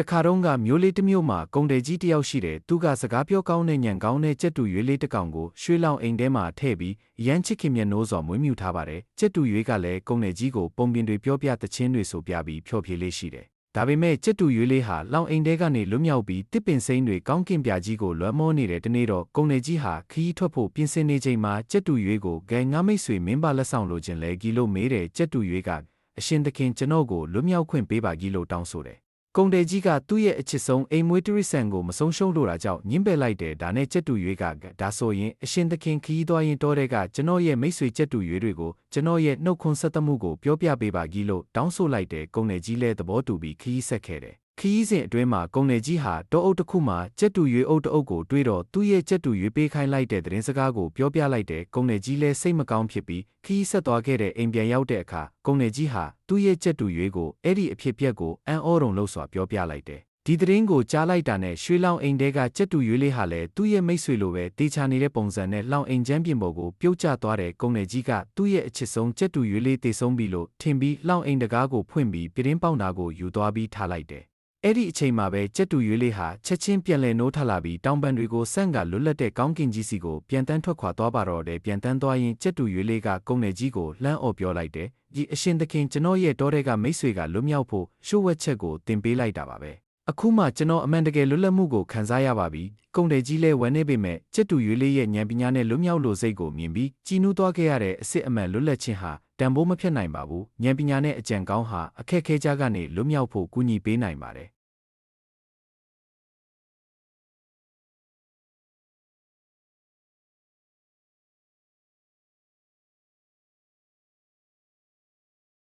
တခါတော့ကမျိုးလေးတစ်မျိုးမှာကုံတယ်ကြီးတစ်ယောက်ရှိတယ်သူကစကားပြောကောင်းတဲ့ညံကောင်းတဲ့ကြက်တူရွေးလေးတစ်ကောင်ကိုရွှေလောင်အိမ်ထဲမှာထည့်ပြီးရမ်းချစ်ခင်မျက်နှိုးစွာမွေးမြူထားပါတယ်ကြက်တူရွေးကလည်းကုံတယ်ကြီးကိုပုံပြင်တွေပြောပြသချင်းတွေဆိုပြပြီးဖျော်ဖြေလေးရှိတယ်ဒါပေမဲ့ကြက်တူရွေးလေးဟာလောင်အိမ်ထဲကနေလွတ်မြောက်ပြီးတစ်ပင်စိမ်းတွေကောင်းကင်ပြာကြီးကိုလွှမ်းမိုးနေတဲ့တနေ့တော့ကုံတယ်ကြီးဟာခီးထွက်ဖို့ပြင်ဆင်နေချိန်မှာကြက်တူရွေးကိုဂဲငါမိတ်ဆွေမင်းပါလက်ဆောင်လိုချင်လဲဂီလို့မေးတယ်ကြက်တူရွေးကအရှင်သခင်ကျွန်တော်ကိုလွတ်မြောက်ခွင့်ပေးပါကြီးလို့တောင်းဆိုတယ် ကုံတယ်ကြီးကသူ့ရဲ့အချစ်ဆုံးအိမ်မွေးတရိษံကိုမဆုံးရှုံးလို့တာကြောင့်ညှင်းပယ်လိုက်တယ်ဒါနဲ့ကြက်တူရွေးကဒါဆိုရင်အရှင်သခင်ခီးသွားရင်တော့တဲ့ကကျွန်တော်ရဲ့မိတ်ဆွေကြက်တူရွေးတွေကိုကျွန်တော်ရဲ့နှုတ်ခွန်းဆက်သမှုကိုပြောပြပေးပါကြီးလို့တောင်းဆိုလိုက်တယ်ကုံတယ်ကြီးလည်းသဘောတူပြီးခီးဆက်ခဲ့တယ် ခီးစဉ်အတွင်းမှာကုံနယ်ကြီးဟာတောအုပ်တစ်ခုမှာကြက်တူရွေးအုပ်တအုပ်ကိုတွေးတော့သူ့ရဲ့ကြက်တူရွေးပေးခိုင်းလိုက်တဲ့သတင်းစကားကိုပြောပြလိုက်တဲ့ကုံနယ်ကြီးလည်းစိတ်မကောင်းဖြစ်ပြီးခီးဆက်သွားခဲ့တဲ့အိမ်ပြန်ရောက်တဲ့အခါကုံနယ်ကြီးဟာသူ့ရဲ့ကြက်တူရွေးကိုအဲ့ဒီအဖြစ်ပြက်ကိုအံ့ဩတုံလို့စွာပြောပြလိုက်တယ်ဒီသတင်းကိုကြားလိုက်တာနဲ့ရွှေလောင်အိမ်တဲကကြက်တူရွေးလေးဟာလည်းသူ့ရဲ့မိတ်ဆွေလိုပဲတေချာနေတဲ့ပုံစံနဲ့လောင်အိမ်ချမ်းပြင်ပေါ်ကိုပြုတ်ကျသွားတဲ့ကုံနယ်ကြီးကသူ့ရဲ့အချစ်ဆုံးကြက်တူရွေးလေးတေဆုံးပြီလို့ထင်ပြီးလောင်အိမ်တကားကိုဖွင့်ပြီးပြတင်းပေါက်နာကိုယူသွားပြီးထားလိုက်တယ် အဲ့ဒီအချိန်မှာပဲကြက်တူရွေးလေးဟာချက်ချင်းပြန်လည်နိုးထလာပြီးတောင်ပန်တွေကိုဆန့်ကလွတ်လပ်တဲ့ကောင်းကင်ကြီးစီကိုပြန်တန်းထွက်ခွာသွားပါတော့တယ်ပြန်တန်းသွားရင်ကြက်တူရွေးလေးကကုန်းနယ်ကြီးကိုလှမ်းအော်ပြောလိုက်တယ်ဒီအရှင်သခင်ကျွန်တော်ရဲ့တောထဲကမိတ်ဆွေကလွတ်မြောက်ဖို့ရှို့ဝက်ချက်ကိုတင်ပေးလိုက်တာပါပဲအခုမှကျွန်တော်အမှန်တကယ်လွတ်လပ်မှုကိုခံစားရပါပြီကုန်းတယ်ကြီးလဲဝမ်းနေပေမဲ့ကြက်တူရွေးလေးရဲ့ဉာဏ်ပညာနဲ့လွတ်မြောက်လို့စိတ်ကိုမြင်ပြီးကြည်နူးသွားခဲ့ရတဲ့အစ်စ်အမှန်လွတ်လပ်ခြင်းဟာတန်ဖိုးမဖြစ်နိုင်ပါဘူးဉာဏ်ပညာနဲ့အကြံကောင်းဟာအခက်ခဲကြကနေလွတ်မြောက်ဖို့ကူညီပေးနိုင်ပါတယ်